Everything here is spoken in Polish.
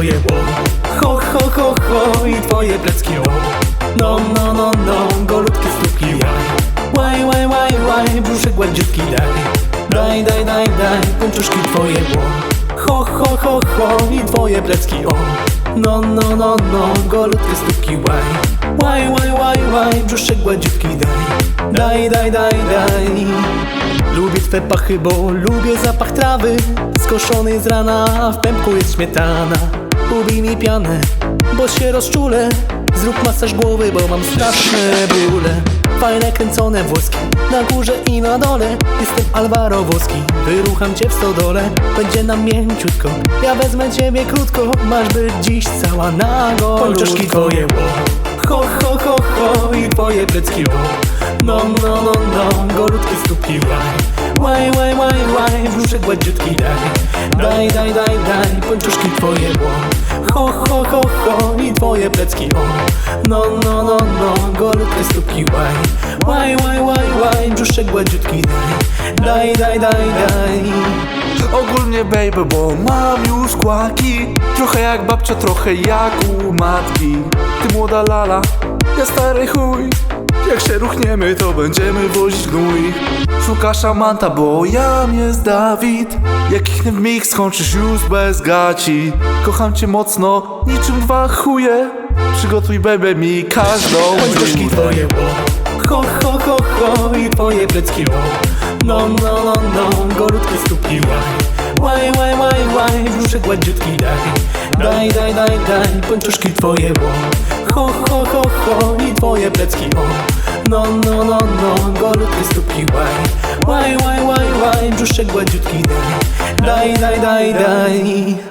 Twoje o Ho, ho, ho, ho i twoje plecki o. No, no, no, no, golutki stópki łaj Łaj, łaj, łaj, łaj, brzuszek gładziutki daj. Daj, daj, daj, daj, twoje o Ho, ho, ho, ho i twoje plecki o. No, no, no, no, golutki stópki łaj. Łaj, łaj, łaj, łaj, brzuszek gładziutki daj. Daj, daj, daj, daj. Lubię twe pachy, bo lubię zapach trawy. Skoszony z rana, a w pępku jest śmietana. Ubij mi pianę, bo się rozczulę. Zrób masaż głowy, bo mam straszne bóle. Fajne kręcone włoski, na górze i na dole. Jestem Alvaro Włoski, wyrucham cię w stodole. Będzie nam mięciutko, ja wezmę ciebie krótko. Masz być dziś cała na Pończoszki twoje, ło Ho, ho, ho, ho i twoje plecki, ło No, no, no, no, golutkie stópki, łaj. Łaj, łaj, łaj, łaj, brzuszek gładziutki daj. Daj, daj, daj, daj, pończuszki twoje, ło Ho, ho, ho, ho i twoje plecki, o. No, no, no, no, golutkie stópki, łaj. Łaj, łaj, łaj, łaj, brzuszek gładziutki daj. Daj, daj, daj, daj. Ogólnie baby, bo mam już kłaki. Trochę jak babcia, trochę jak u matki. Ty młoda lala, ja stary chuj Jak się ruchniemy, to będziemy wozić gnój. Szukasz amanta, bo jam jest Dawid. Jak ich w mig skończysz już bez gaci. Kocham cię mocno, niczym dwa chuje. Przygotuj baby mi każdą minutę. twoje, Ho, ho, ho, ho i twoje plecki, ło. No, no, no, no, golutkie stópki, łaj. Łaj, łaj, łaj, łaj, brzuszek gładziutki daj. Daj, daj, daj, daj, pończoszki twoje, ło. Ho, ho, ho, ho i twoje plecki, o No, no, no, no, golutkie stópki, łaj Łaj, łaj, łaj, łaj, brzuszek gładziutki daj. Daj, daj, daj, daj